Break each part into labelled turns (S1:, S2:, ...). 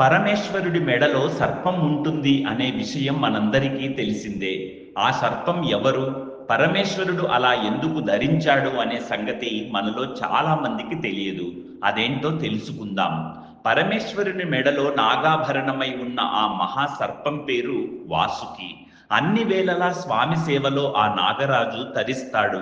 S1: పరమేశ్వరుడి మెడలో సర్పం ఉంటుంది అనే విషయం మనందరికీ తెలిసిందే. ఆ సర్పం ఎవరు? పరమేశ్వరుడు అలా ఎందుకు ధరించాడు అనే సంగతి మనలో చాలా మందికి తెలియదు. అదేంటో తెలుసుకుందాం. పరమేశ్వరుని మెడలో నాగాభరణమై ఉన్న ఆ మహాసర్పం పేరు వాసుకి. అన్ని వేళలా స్వామి సేవలో ఆ నాగరాజు తరిస్తాడు.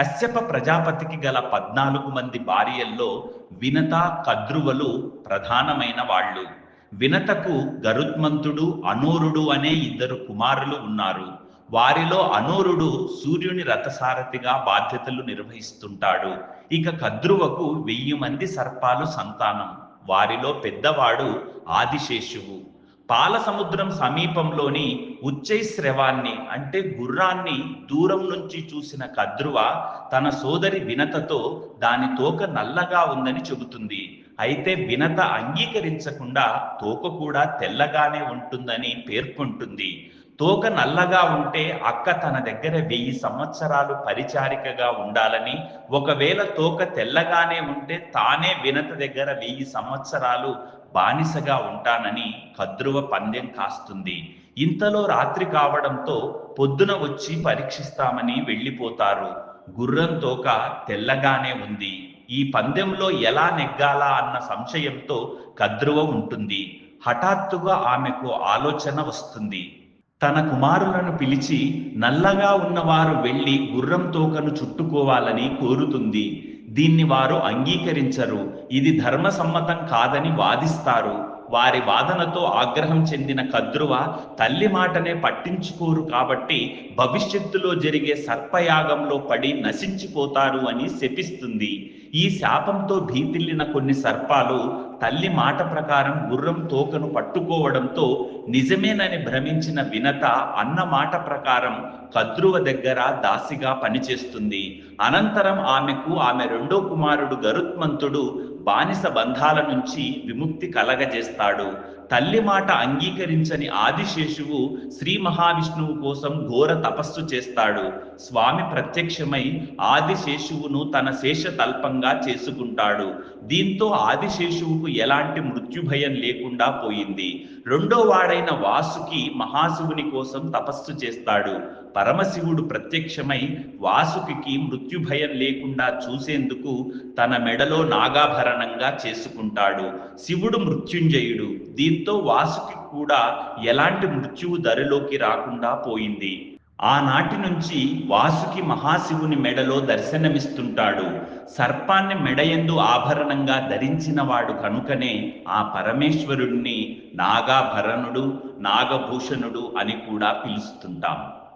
S1: కశ్యప ప్రజాపతికి గల పద్నాలుగు మంది భార్యల్లో వినత కద్రువలు ప్రధానమైన వాళ్ళు. వినతకు గరుత్మంతుడు అనూరుడు అనే ఇద్దరు కుమారులు ఉన్నారు. వారిలో అనూరుడు సూర్యుని రథసారథిగా బాధ్యతలు నిర్వహిస్తుంటాడు. ఇక కద్రువకు వెయ్యి మంది సర్పాలు సంతానం. వారిలో పెద్దవాడు ఆదిశేషువు. పాల సముద్రం సమీపంలోని ఉచ్చైశ్రవాన్ని అంటే గుర్రాన్ని దూరం నుంచి చూసిన కద్రువ తన సోదరి వినతతో దాని తోక నల్లగా ఉందని చెబుతుంది. అయితే వినత అంగీకరించకుండా తోక కూడా తెల్లగానే ఉంటుందని పేర్కొంటుంది. తోక నల్లగా ఉంటే అక్క తన దగ్గర వెయ్యి సంవత్సరాలు పరిచారికగా ఉండాలని ఒకవేళ తోక తెల్లగానే ఉంటే తానే వినత దగ్గర వెయ్యి సంవత్సరాలు బానిసగా ఉంటానని కద్రువ పందెం కాస్తుంది. ఇంతలో రాత్రి కావడంతో పొద్దున వచ్చి పరీక్షిస్తామని వెళ్ళిపోతారు. గుర్రం తోక తెల్లగానే ఉంది. ఈ పందెంలో ఎలా నెగ్గాలా అన్న సంశయంతో కద్రువ ఉంటుంది. హఠాత్తుగా ఆమెకు ఆలోచన వస్తుంది. తన కుమారులను పిలిచి నల్లగా ఉన్నవారు వెళ్ళి గుర్రం తోకను చుట్టుకోవాలని కోరుతుంది. దీన్ని వారు అంగీకరించరు. ఇది ధర్మసమ్మతం కాదని వాదిస్తారు. వారి వాదనతో ఆగ్రహం చెందిన కద్రువ తల్లి మాటనే పట్టించుకోరు కాబట్టి భవిష్యత్తులో జరిగే సర్పయాగంలో పడి నశించిపోతారు అని శపిస్తుంది. ఈ శాపంతో భీతిల్లిన కొన్ని సర్పాలు తల్లి మాట ప్రకారం గుర్రం తోకను పట్టుకోవడంతో నిజమేనని భ్రమించిన వినత అన్న మాట ప్రకారం కద్రువ దగ్గర దాసిగా పనిచేస్తుంది. అనంతరం ఆమెకు ఆమె రెండో కుమారుడు గరుత్మంతుడు బానిస బంధాల నుంచి విముక్తి కలగజేస్తాడు. తల్లి మాట అంగీకరించని ఆదిశేషువు శ్రీ మహావిష్ణువు కోసం ఘోర తపస్సు చేస్తాడు. స్వామి ప్రత్యక్షమై ఆదిశేషువును తన శేష తల్పంగా చేసుకుంటాడు. దీంతో ఆదిశేషువుకు ఎలాంటి మృత్యుభయం లేకుండా పోయింది. రెండో వాడైన వాసుకి మహాశివుని కోసం తపస్సు చేస్తాడు. పరమశివుడు ప్రత్యక్షమై వాసుకి మృత్యుభయం లేకుండా చూసేందుకు తన మెడలో నాగాభరణంగా చేసుకుంటాడు. శివుడు మృత్యుంజయుడు. దీంతో వాసుకి కూడా ఎలాంటి మృత్యువు దరిలోకి రాకుండా పోయింది. ఆనాటి నుంచి వాసుకి మహాశివుని మెడలో దర్శనమిస్తుంటాడు. సర్పాన్ని మెడయందు ఆభరణంగా ధరించినవాడు కనుకనే ఆ పరమేశ్వరుణ్ణి నాగాభరణుడు నాగభూషణుడు అని కూడా పిలుస్తుంటాం.